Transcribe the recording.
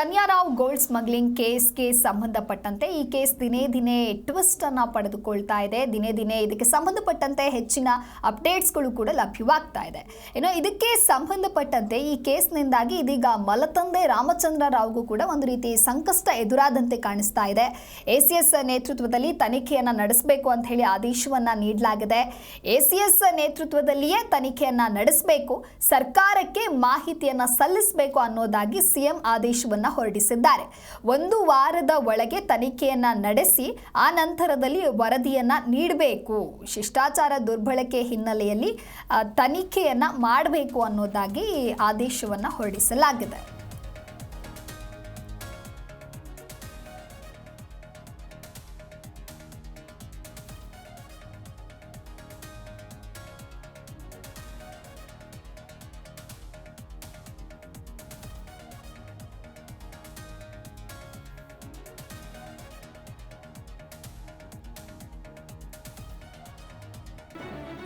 ಕನ್ಯಾರಾವ್ gold smuggling ಕೇಸ್ಗೆ ಸಂಬಂಧಪಟ್ಟಂತೆ ಈ case ದಿನೇ ದಿನೇ ಟ್ವಿಸ್ಟ್ ಅನ್ನ ಪಡೆದುಕೊಳ್ತಾ ಇದೆ. ದಿನೇ ದಿನೇ ಇದಕ್ಕೆ ಸಂಬಂಧಪಟ್ಟಂತೆ ಹೆಚ್ಚಿನ ಅಪ್ಡೇಟ್ಸ್ಗಳು ಕೂಡ ಲಭ್ಯವಾಗ್ತಾ ಇದೆ. ಏನೋ ಇದಕ್ಕೆ ಸಂಬಂಧಪಟ್ಟಂತೆ ಈ ಕೇಸ್ನಿಂದಾಗಿ ಇದೀಗ ಮಲತಂದೆ ರಾಮಚಂದ್ರ ರಾವ್ಗೂ ಕೂಡ ಒಂದು ರೀತಿ ಸಂಕಷ್ಟ ಎದುರಾದಂತೆ ಕಾಣಿಸ್ತಾ ಇದೆ. ಎ ಸಿ ಎಸ್ ನೇತೃತ್ವದಲ್ಲಿ ತನಿಖೆಯನ್ನು ನಡೆಸಬೇಕು ಅಂತ ಹೇಳಿ ಆದೇಶವನ್ನ ನೀಡಲಾಗಿದೆ. ಎ ಸಿ ಎಸ್ ನೇತೃತ್ವದಲ್ಲಿಯೇ ತನಿಖೆಯನ್ನು ನಡೆಸಬೇಕು, ಸರ್ಕಾರಕ್ಕೆ ಮಾಹಿತಿಯನ್ನು ಸಲ್ಲಿಸಬೇಕು ಅನ್ನೋದಾಗಿ ಸಿಎಂ ಆದೇಶವನ್ನ ಹೊರಡಿಸಿದ್ದಾರೆ. ಒಂದು ವಾರದ ಒಳಗೆ ತನಿಖೆಯನ್ನ ನಡೆಸಿ, ಆ ನಂತರದಲ್ಲಿ ವರದಿಯನ್ನ ನೀಡಬೇಕು. ಶಿಷ್ಟಾಚಾರ ದುರ್ಬಳಕೆ ಹಿನ್ನೆಲೆಯಲ್ಲಿ ತನಿಖೆಯನ್ನ ಮಾಡಬೇಕು ಅನ್ನೋದಾಗಿ ಆದೇಶವನ್ನ ಹೊರಡಿಸಲಾಗಿದೆ.